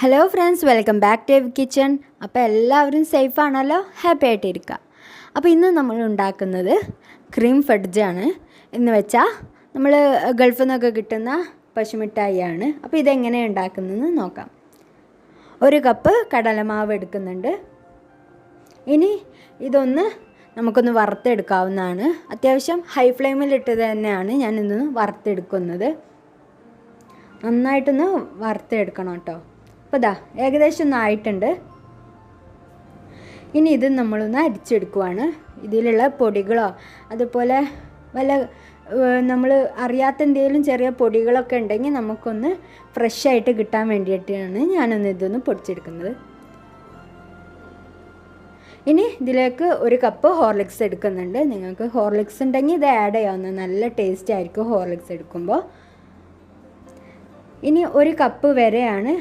Hello friends welcome back to kitchen അപ്പോൾ എല്ലാവരും safe ആണല്ലോ? ഹാപ്പി ആയിട്ടിരിക്കുക അപ്പോൾ ഇന്ന് നമ്മൾ ഉണ്ടാക്കുന്നത് ക്രീം ഫഡ്ജാണ് എന്ന് വെച്ചാൽ നമ്മൾ ഗൾഫിൽ നിന്നൊക്കെ കിട്ടുന്ന പശുമിഠായിയാണ്. അപ്പോൾ ഇതെങ്ങനെ ഉണ്ടാക്കുന്നതെന്ന് നോക്കാം. ഒരു കപ്പ് കടലമാവ് എടുക്കുന്നുണ്ട്. ഇനി ഇതൊന്ന് നമുക്കൊന്ന് വറുത്തെടുക്കാവുന്നതാണ്. അത്യാവശ്യം ഹൈ ഫ്ലെയിമിലിട്ട് തന്നെയാണ് ഞാൻ വറുത്തെടുക്കുന്നത്. നന്നായിട്ടൊന്ന് വറുത്തെടുക്കണം കേട്ടോ. അപ്പോൾ ഇതാ ഏകദേശം ഒന്ന് ആയിട്ടുണ്ട്. ഇനി ഇത് നമ്മളൊന്ന് അരിച്ചെടുക്കുവാണ്. ഇതിലുള്ള പൊടികളോ അതുപോലെ വല്ല നമ്മൾ അറിയാത്ത എന്തെങ്കിലും ചെറിയ പൊടികളൊക്കെ ഉണ്ടെങ്കിൽ നമുക്കൊന്ന് ഫ്രഷ് ആയിട്ട് കിട്ടാൻ വേണ്ടിയിട്ടാണ് ഞാനൊന്ന് ഇതൊന്ന് പൊടിച്ചെടുക്കുന്നത്. ഇനി ഇതിലേക്ക് ഒരു കപ്പ് ഹോർലിക്സ് എടുക്കുന്നുണ്ട്. നിങ്ങൾക്ക് ഹോർലിക്സ് ഉണ്ടെങ്കിൽ ഇത് ആഡ് ചെയ്യാവുന്ന നല്ല ടേസ്റ്റ് ആയിരിക്കും ഹോർലിക്സ് എടുക്കുമ്പോൾ. ഇനി ഒരു കപ്പ് വരെയാണ്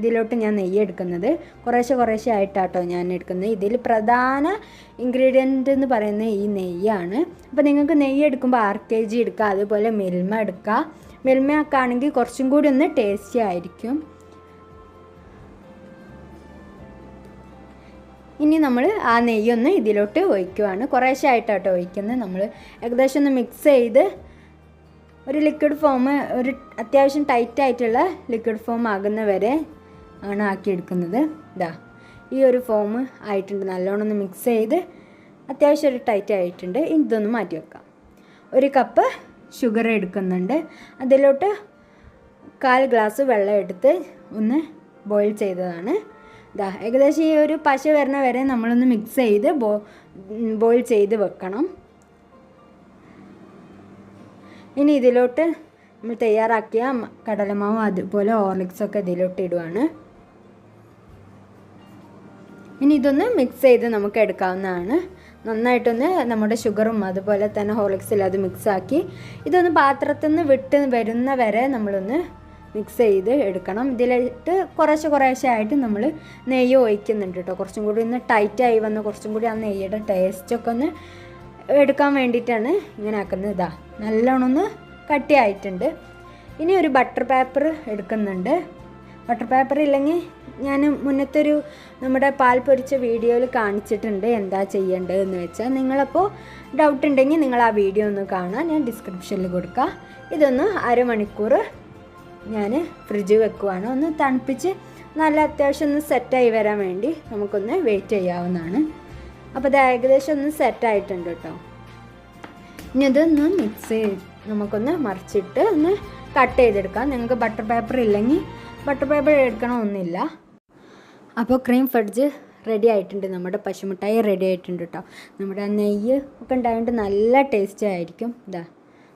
ഇതിലോട്ട് ഞാൻ നെയ്യ് എടുക്കുന്നത് കുറേശ്ശെ കുറേശ്ശെ ആയിട്ടാട്ടോ ഞാൻ എടുക്കുന്നത്. ഇതിൽ പ്രധാന ഇൻഗ്രീഡിയന്റ് എന്ന് പറയുന്നത് ഈ നെയ്യാണ്. അപ്പോൾ നിങ്ങൾക്ക് നെയ്യ് എടുക്കുമ്പോൾ ആർ കെ ജി എടുക്കുക അതുപോലെ മിൽമ എടുക്കുക. മിൽമയൊക്കെ ആണെങ്കിൽ കുറച്ചും കൂടി ഒന്ന് ടേസ്റ്റി ആയിരിക്കും. ഇനി നമ്മൾ ആ നെയ്യൊന്ന് ഇതിലോട്ട് ഒഴിക്കുവാണ്. കുറേശ്ശെ ആയിട്ടാട്ടോ ഒഴിക്കുന്നത് നമ്മൾ. ഏകദേശം ഒന്ന് മിക്സ് ചെയ്ത് ഒരു ലിക്വിഡ് ഫോം ഒരു അത്യാവശ്യം ടൈറ്റായിട്ടുള്ള ലിക്വിഡ് ഫോം ആകുന്ന വരെ ആണ് ആക്കിയെടുക്കുന്നത്. ഇതാ ഈ ഒരു ഫോം ആയിട്ടുണ്ട്. നല്ലോണം ഒന്ന് മിക്സ് ചെയ്ത് അത്യാവശ്യം ഒരു ടൈറ്റ് ആയിട്ടുണ്ട്. ഇതൊന്ന് മാറ്റി വെക്കാം. ഒരു കപ്പ് ഷുഗർ എടുക്കുന്നുണ്ട്. അതിലോട്ട് കാൽ ഗ്ലാസ് വെള്ളം എടുത്ത് ഒന്ന് ബോയിൽ ചെയ്തതാണ്. ഇതാ ഏകദേശം ഈ ഒരു പശ വരണ വരെ നമ്മളൊന്ന് മിക്സ് ചെയ്ത് ബോ ബോയിൽ ചെയ്ത് വെക്കണം. ഇനി ഇതിലോട്ട് നമ്മൾ തയ്യാറാക്കിയ കടലമാവും അതുപോലെ ഓർണിക്സൊക്കെ ഇതിലോട്ട് ഇടുവാണ്. ഇനി ഇതൊന്ന് മിക്സ് ചെയ്ത് നമുക്ക് എടുക്കാവുന്നതാണ്. നന്നായിട്ടൊന്ന് നമ്മുടെ ഷുഗറും അതുപോലെ തന്നെ ഹോർലിക്സിൽ അത് മിക്സാക്കി ഇതൊന്ന് പാത്രത്തിൽ നിന്ന് വിട്ട് വരുന്ന വരെ നമ്മളൊന്ന് മിക്സ് ചെയ്ത് എടുക്കണം. ഇതിലിട്ട് കുറേശ്ശെ കുറേശ്ശെ ആയിട്ട് നമ്മൾ നെയ്യ് ഒഴിക്കുന്നുണ്ട് കേട്ടോ. കുറച്ചും കൂടി ഒന്ന് ടൈറ്റായി വന്ന് കുറച്ചും കൂടി ആ നെയ്യുടെ ടേസ്റ്റൊക്കെ ഒന്ന് എടുക്കാൻ വേണ്ടിയിട്ടാണ് ഇങ്ങനെ ആക്കുന്നത്. ഇതാ നല്ലോണം ഒന്ന് കട്ടിയായിട്ടുണ്ട്. ഇനി ഒരു ബട്ടർ പേപ്പർ എടുക്കുന്നുണ്ട്. ബട്ടർ പേപ്പർ ഇല്ലെങ്കിൽ ഞാൻ മുന്നത്തൊരു നമ്മുടെ പാൽ പൊരിച്ച വീഡിയോയിൽ കാണിച്ചിട്ടുണ്ട് എന്താ ചെയ്യേണ്ടതെന്ന് വെച്ചാൽ നിങ്ങളപ്പോൾ ഡൗട്ട് ഉണ്ടെങ്കിൽ നിങ്ങൾ ആ വീഡിയോ ഒന്ന് കാണാൻ ഞാൻ ഡിസ്ക്രിപ്ഷനിൽ കൊടുക്കാം. ഇതൊന്ന് അരമണിക്കൂർ ഞാൻ ഫ്രിഡ്ജ് വെക്കുവാണ്. ഒന്ന് തണുപ്പിച്ച് നല്ല അത്യാവശ്യം ഒന്ന് സെറ്റായി വരാൻ വേണ്ടി നമുക്കൊന്ന് വെയിറ്റ് ചെയ്യാവുന്നതാണ്. അപ്പോൾ ഇത് ഏകദേശം ഒന്ന് സെറ്റായിട്ടുണ്ട് കേട്ടോ. ഇനി ഇതൊന്ന് മിക്സ് ചെയ്ത് നമുക്കൊന്ന് മറിച്ചിട്ട് ഒന്ന് കട്ട് ചെയ്തെടുക്കാം. നിങ്ങൾക്ക് ബട്ടർ പേപ്പർ ഇല്ലെങ്കിൽ ബട്ടർ പേപ്പർ എടുക്കണമൊന്നുമില്ല അപ്പോൾ ക്രീം ഫഡ്ജ് റെഡി ആയിട്ടുണ്ട്. നമ്മുടെ പശുമിഠായി റെഡി ആയിട്ടുണ്ട് കേട്ടോ നമ്മുടെ നെയ്യ് ഒക്കെ ഉണ്ടായതുകൊണ്ട് നല്ല ടേസ്റ്റ് ആയിരിക്കും. ഇതാ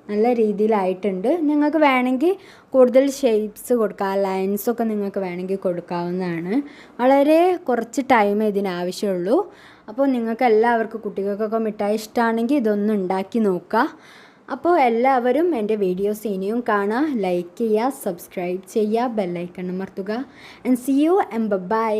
നല്ല രീതിയിലായിട്ടുണ്ട്. നിങ്ങൾക്ക് വേണമെങ്കിൽ കൂടുതൽ ഷേപ്സ് കൊടുക്കാം. ലൈൻസൊക്കെ നിങ്ങൾക്ക് വേണമെങ്കിൽ കൊടുക്കാവുന്നതാണ്. വളരെ കുറച്ച് ടൈം ഇതിനാവശ്യമുള്ളൂ അപ്പോൾ നിങ്ങൾക്ക് എല്ലാവർക്കും കുട്ടികൾക്കൊക്കെ മിഠായി ഇഷ്ടമാണെങ്കിൽ ഇതൊന്ന് ഉണ്ടാക്കി നോക്കുക അപ്പോൾ എല്ലാവരും എന്റെ വീഡിയോസ് ഇനിയും കാണുക ലൈക്ക് ചെയ്യുക സബ്സ്ക്രൈബ് ചെയ്യുക ബെല്ലൈക്കൺ അമർത്തുക. And see you um bye